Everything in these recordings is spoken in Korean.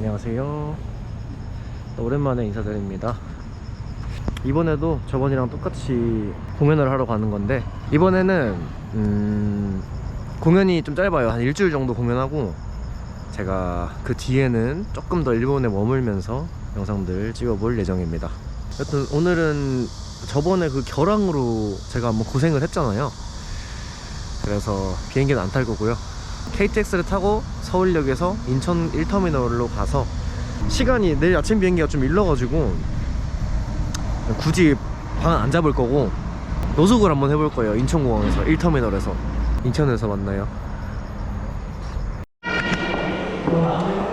안녕하세요. 또 오랜만에 인사드립니다. 이번에도 저번이랑 똑같이 공연을 하러 가는 건데 이번에는 음, 공연이 좀 짧아요. 한 일주일 정도 공연하고 제가 그 뒤에는 조금 더 일본에 머물면서 영상들 찍어볼 예정입니다. 여튼 오늘은 저번에 그 결항으로 제가 한번 고생을 했잖아요. 그래서 비행기는 안 탈 거고요. KTX를 타고 서울역에서 인천 1터미널로 가서 시간이 내일 아침 비행기가 좀 일러가지고 굳이 방은 안 잡을 거고 노숙을 한번 해볼 거예요. 인천공항에서 1터미널에서 인천에서 만나요.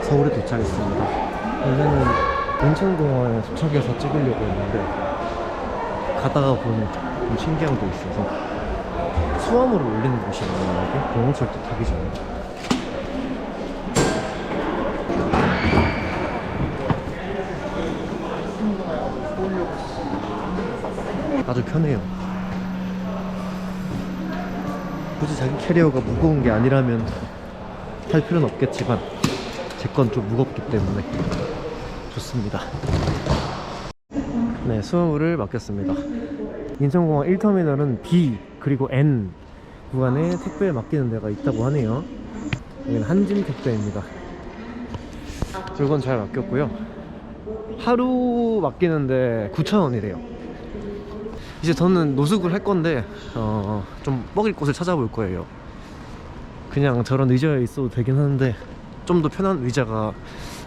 서울에 도착했습니다. 원래는 인천공항에 도착해서 찍으려고 했는데 가다가 보니 좀 신기한 게 있어서 수화물을 올리는. 이게 공항철도 타기 전에. 아주 편해요. 굳이 자기 캐리어가 무거운 게 아니라면 탈 필요는 없겠지만 제 건 좀 무겁기 때문에 좋습니다. 네, 수화물을 맡겼습니다. 인천공항 1터미널은 B 그리고 N 구간에 택배를 맡기는 데가 있다고 하네요. 여기는 한진 택배입니다. 물건 잘 맡겼고요. 하루 맡기는데 9,000원이래요. 이제 저는 노숙을 할 건데 어, 좀 먹일 곳을 찾아볼 거예요. 그냥 저런 의자에 있어도 되긴 하는데 좀 더 편한 의자가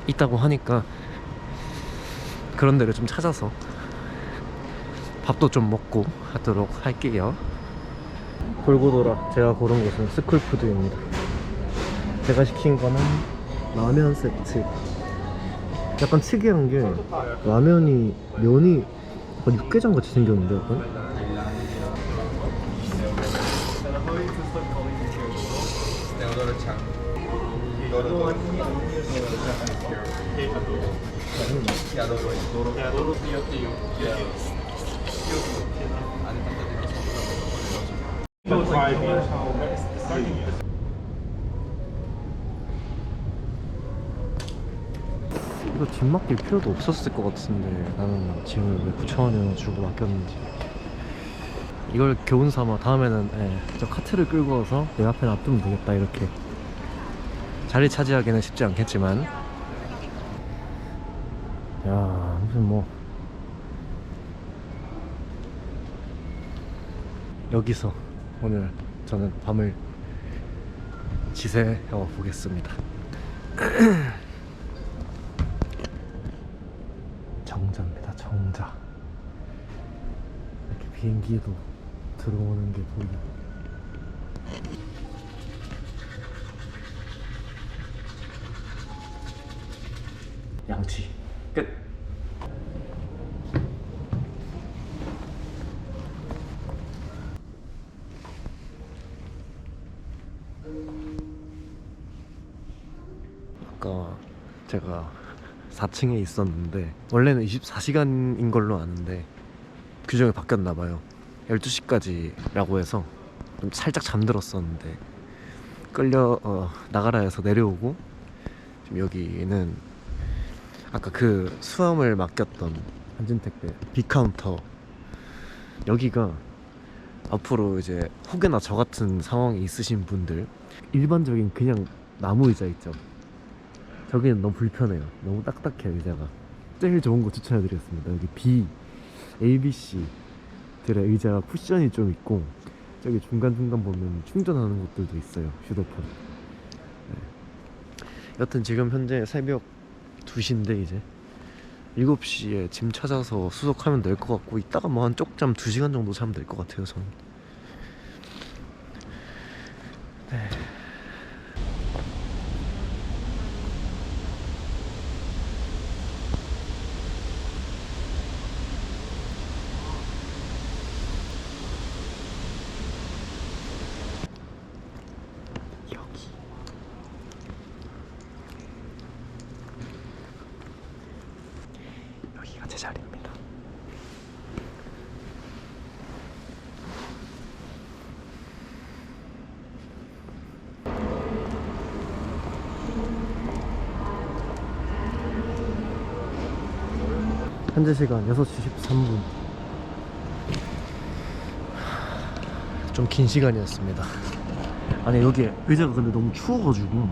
있다고 하니까 그런 데를 좀 찾아서 밥도 좀 먹고 하도록 할게요. 돌고 돌아 제가 고른 곳은 스쿨푸드입니다. 제가 시킨 거는 라면 세트. 약간 특이한 게 라면이 면이 약간 육개장 같이 생겼는데 약간 이거 집 맡길 필요도 없었을 것 같은데 나는 짐을 왜 9,000원이나 주고 맡겼는지. 이걸 교훈 삼아 다음에는 예, 저 카트를 끌고 와서 내 앞에 놔두면 되겠다 이렇게. 자리 차지하기는 쉽지 않겠지만. 야 무슨 뭐. 여기서 오늘 저는 밤을 지새워 보겠습니다. 정자입니다 정자. 이렇게 비행기도 들어오는 게 보이고. 양치. 끝 아까 제가 4층에 있었는데 원래는 24시간인 걸로 아는데 규정이 바뀌었나 봐요. 12시까지라고 해서 좀 살짝 잠들었었는데 끌려 어, 나가라 해서 내려오고 지금 여기는 아까 그 수험을 맡겼던 한진택배 B카운터 여기가 앞으로 이제 혹여나 저 같은 상황이 있으신 분들 일반적인 그냥 나무 의자 있죠 저기는 너무 불편해요. 너무 딱딱해요, 의자가. 제일 좋은 거 추천해드리겠습니다. 여기 B, ABC들의 의자가 쿠션이 좀 있고, 저기 중간중간 보면 충전하는 곳들도 있어요, 휴대폰. 네. 여튼 지금 현재 새벽 2시인데, 이제. 7시에 짐 찾아서 수속하면 될 것 같고, 이따가 뭐 한 쪽잠 2시간 정도 자면 될 것 같아요, 저는. 네. 자리입니다. 현재 시간 6시 13분. 좀 긴 시간이었습니다. 아니 여기 의자가 근데 너무 추워가지고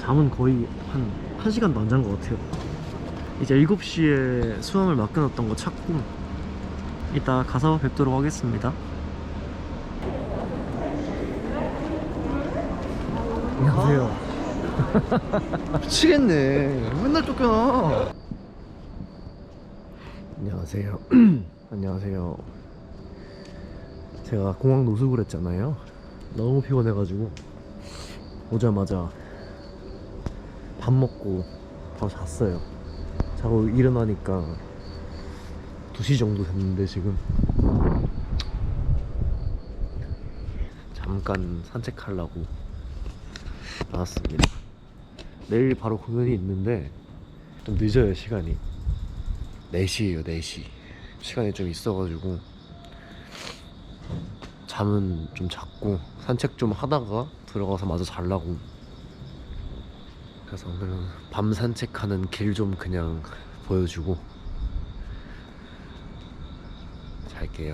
잠은 거의 한 1시간도 안 잔 것 같아요. 이제 7시에 수험을 맡겨놨던 거 찾고 이따 가서 뵙도록 하겠습니다. 안녕하세요. 미치겠네. 맨날 쫓겨나. 안녕하세요. 안녕하세요. 제가 공항 노숙을 했잖아요. 너무 피곤해가지고 오자마자 밥 먹고 바로 잤어요. 자고 일어나니까 2시 정도 됐는데 지금 잠깐 산책하려고 나왔습니다. 내일 바로 공연이 있는데 좀 늦어요 시간이 4시에요 4시 시간이 좀 있어가지고 잠은 좀 잤고 산책 좀 하다가 들어가서 마저 자려고 그래서 오늘은 밤 산책하는 길 좀 그냥 보여주고 잘게요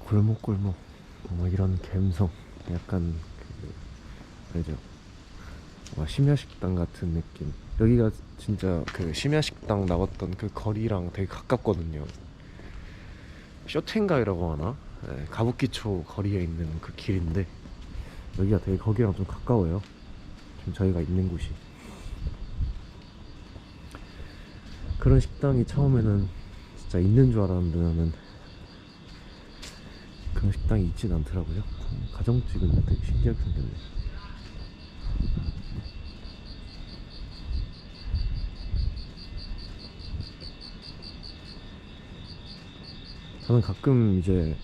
골목골목 뭐 이런 감성 약간 그 알죠? 와 심야식당 같은 느낌 여기가 진짜 그 심야식당 나왔던 그 거리랑 되게 가깝거든요 쇼텐가이라고 하나? 네, 가부키초 거리에 있는 그 길인데 여기가 되게 거기랑 좀 가까워요 지금 저희가 있는 곳이 그런 식당이 처음에는 진짜 있는 줄 알았는데 나는 그런 식당이 있진 않더라고요. 가정집인데 되게 신기하게 생겼네. 저는 가끔 이제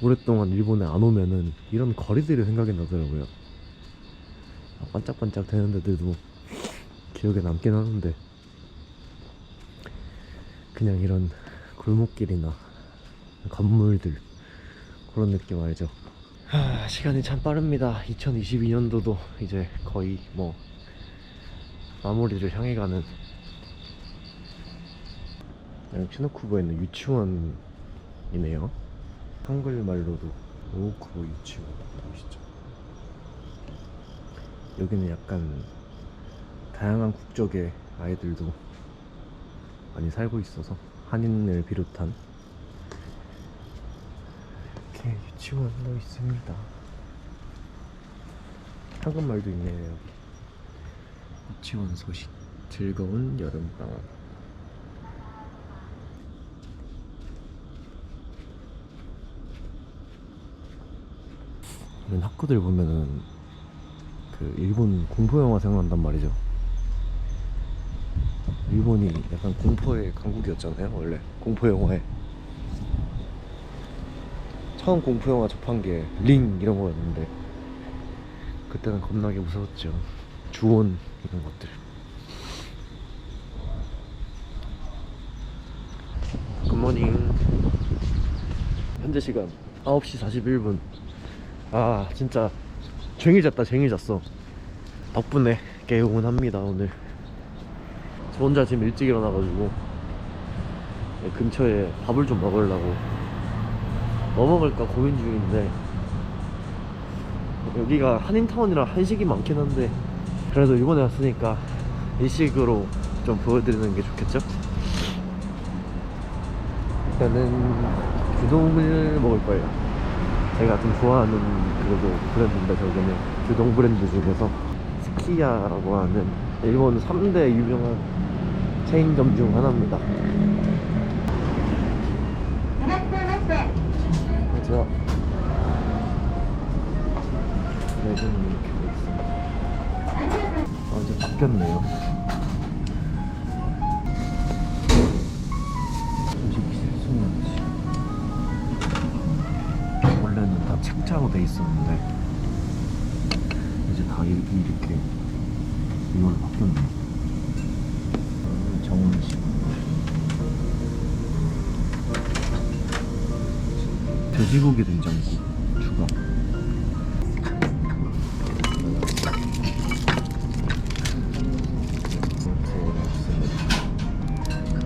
오랫동안 일본에 안 오면은 이런 거리들이 생각이 나더라고요. 아, 반짝반짝 되는 데들도 기억에 남긴 하는데 그냥 이런 골목길이나 건물들 그런 느낌 알죠? 하, 시간이 참 빠릅니다. 2022년도도 이제 거의 뭐 마무리를 향해 가는 여기 치노쿠보에 있는 유치원이네요. 한글말로도 오쿠보 유치원 보이시죠? 여기는 약간 다양한 국적의 아이들도 많이 살고 있어서 한인을 비롯한 이렇게 유치원도 있습니다. 한국말도 있네요. 여기. 유치원 소식. 즐거운 여름방학. 이런 학교들 보면은 그 일본 공포 영화 생각난단 말이죠. 일본이 약간 공포의 강국이었잖아요, 원래 공포 영화에. 처음 공포 영화 접한 게 링 이런 거였는데 그때는 겁나게 무서웠죠. 주온 이런 것들. 굿모닝. 현재 시간 9시 41분. 아 진짜 쟁이 잤다 쟁이 잤어. 덕분에 개운합니다 오늘. 저 혼자 지금 일찍 일어나가지고 근처에 밥을 좀 먹으려고 뭐 먹을까 고민 중인데 여기가 한인타운이라 한식이 많긴 한데 그래도 이번에 왔으니까 일식으로 좀 보여드리는 게 좋겠죠? 일단은 규동을 먹을 거예요 제가 좀 좋아하는 그래도 브랜드인데 저기는 규동 브랜드 중에서 스키야라고 하는 일본 3대 유명한 체인점 중 하나입니다 제가 매듭이 이렇게 돼 있습니다. 아 이제 바뀌었네요. 컬러로 돼 있었는데 이제 다 이렇게, 이렇게 이걸 바뀌었네요 정원식 돼지고기 된장국 추가.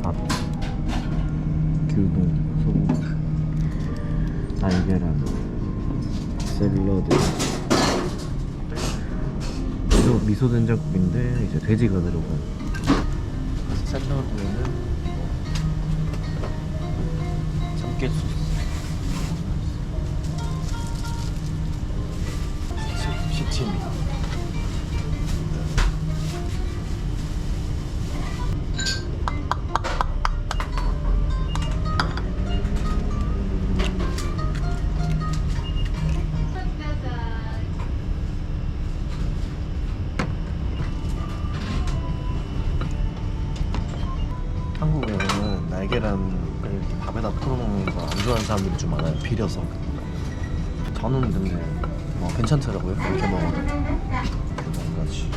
밥 규동 소고기 날계란 샐러드. 미소, 미소 된장국인데 이제 돼지가 들어간 샐러드에는 참깨 소 비려서. 저는 근데 뭐 괜찮더라고요. 이렇게 먹어도. 뭔가지.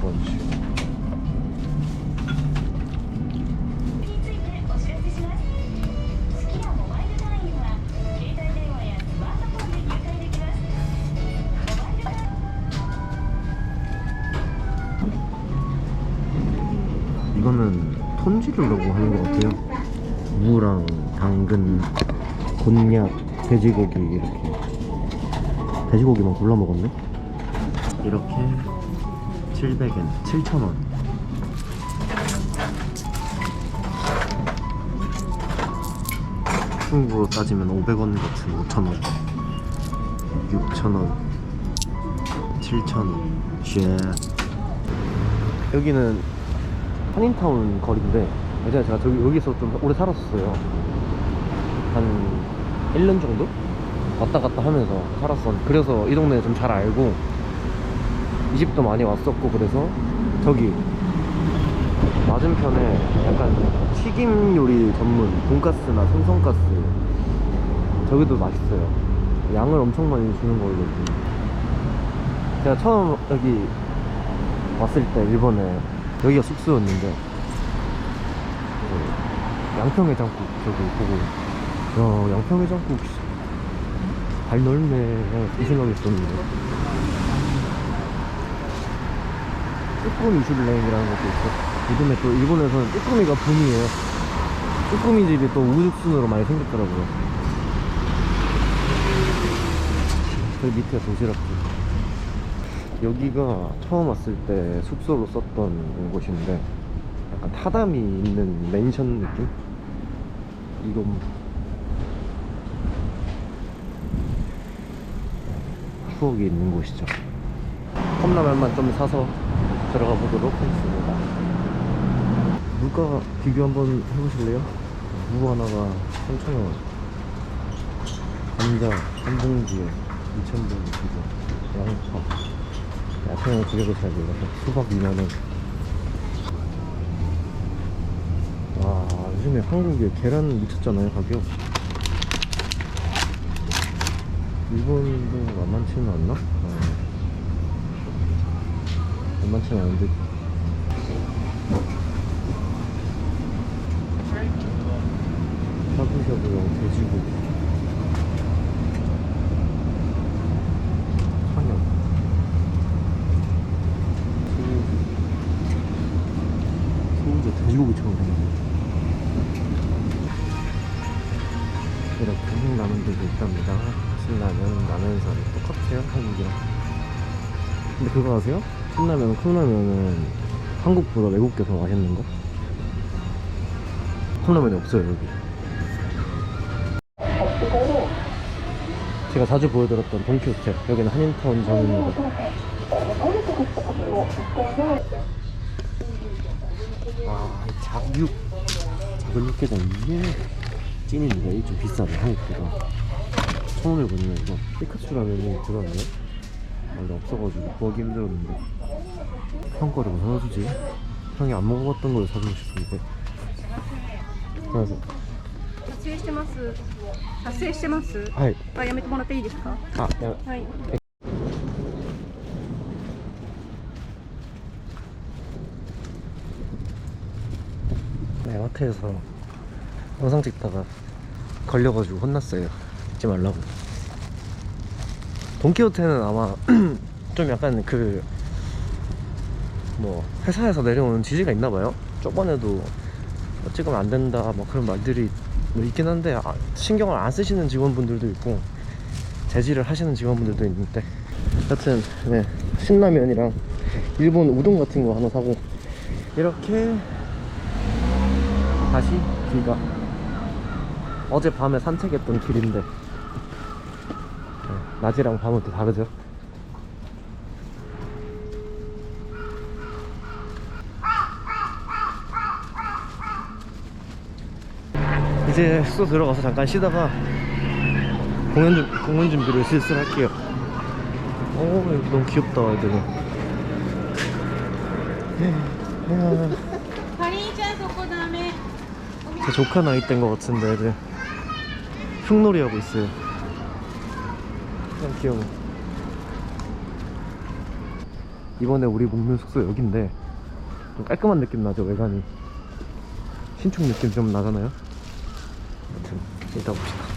뭐지. 이거는 톤지르라고 하는 것 같아요. 무랑 당근 곤약 돼지고기 이렇게. 돼지고기만 골라 먹었네? 이렇게 700엔 7,000원. 한국으로 따지면 500원 같은 5,000원. 6,000원. 7,000원. 쉣 여기는 한인타운 거리인데 예전에 제가 저기 여기서 좀 오래 살았었어요 한 1년 정도? 왔다 갔다 하면서 살았었 그래서 이 동네 좀 잘 알고 이 집도 많이 왔었고 그래서 저기 맞은편에 약간 튀김 요리 전문 돈가스나 생선가스 저기도 맛있어요 양을 엄청 많이 주는 걸로 제가 처음 여기 왔을 때 일본에 여기가 숙소였는데 그 양평해장국 저기 보고 야 양평해장국 씨, 발 넓네. 이 생각했었는데. 쭈꾸미 슐랭이라는 것도 있고 요즘에 또 일본에서는 쭈꾸미가 붐이에요. 쭈꾸미 집이 또 우육순으로 많이 생겼더라고요. 저기 밑에 도시락집. 여기가 처음 왔을 때 숙소로 썼던 곳인데 약간 타담이 있는 맨션 느낌? 이건 추억이 있는 곳이죠. 컵라면만 좀 사서 들어가 보도록 하겠습니다. 물가 비교 한번 해보실래요? 무 하나가 3,000원. 감자 한 봉지에 2,000원 주고 양파. 야채는 그래도 잘 몰라서 수박 2만원. 와 요즘에 한국에 계란 미쳤잖아요 가격 일본도 만만치는 않나? 어. 만만치는 않은데 샤브샤브용 돼지고기 아세요? 신라면, 컵라면은 한국보다 외국 게 더 맛있는 거? 컵라면이 없어요 여기 제가 자주 보여드렸던 돈키호테 여기는 한인타운 점입니다 와, 이 잡육 작은 육개장 이게 찐입니다. 이게 좀 비싸네 한국보다. 천 원에 보내면 이거 피카츄 라면이 들어왔네. 원래 없어가지고 구하기 힘들었는데. 형 거를 뭐 사주지? 형이 안 먹어봤던 걸 사주고 싶은데. 그래서 撮影してます撮影してます 하이. あやめてもらっていいですか 아, 야, はい。 네, 마트에서 영상 찍다가 걸려가지고 혼났어요. 잊지 말라고. 돈키호테는 아마 좀 약간 그 뭐 회사에서 내려오는 지시가 있나 봐요. 저번에도 뭐 찍으면 안 된다 뭐 그런 말들이 뭐 있긴 한데 아, 신경을 안 쓰시는 직원분들도 있고 제지를 하시는 직원분들도 있는데 하여튼 네, 신라면이랑 일본 우동 같은 거 하나 사고 이렇게 다시 길가 어젯밤에 산책했던 길인데 네, 낮이랑 밤은 또 다르죠 이제 숙소 들어가서 잠깐 쉬다가 공연, 준, 공연 준비를 슬슬 할게요. 오 너무 귀엽다 애들은. 제 조카 나이 땐거 같은데 애들. 흙놀이 하고 있어요. 참 귀여워. 이번에 우리 묵는 숙소 여긴데 좀 깔끔한 느낌 나죠 외관이? 신축 느낌 좀 나잖아요? 이따 봅시다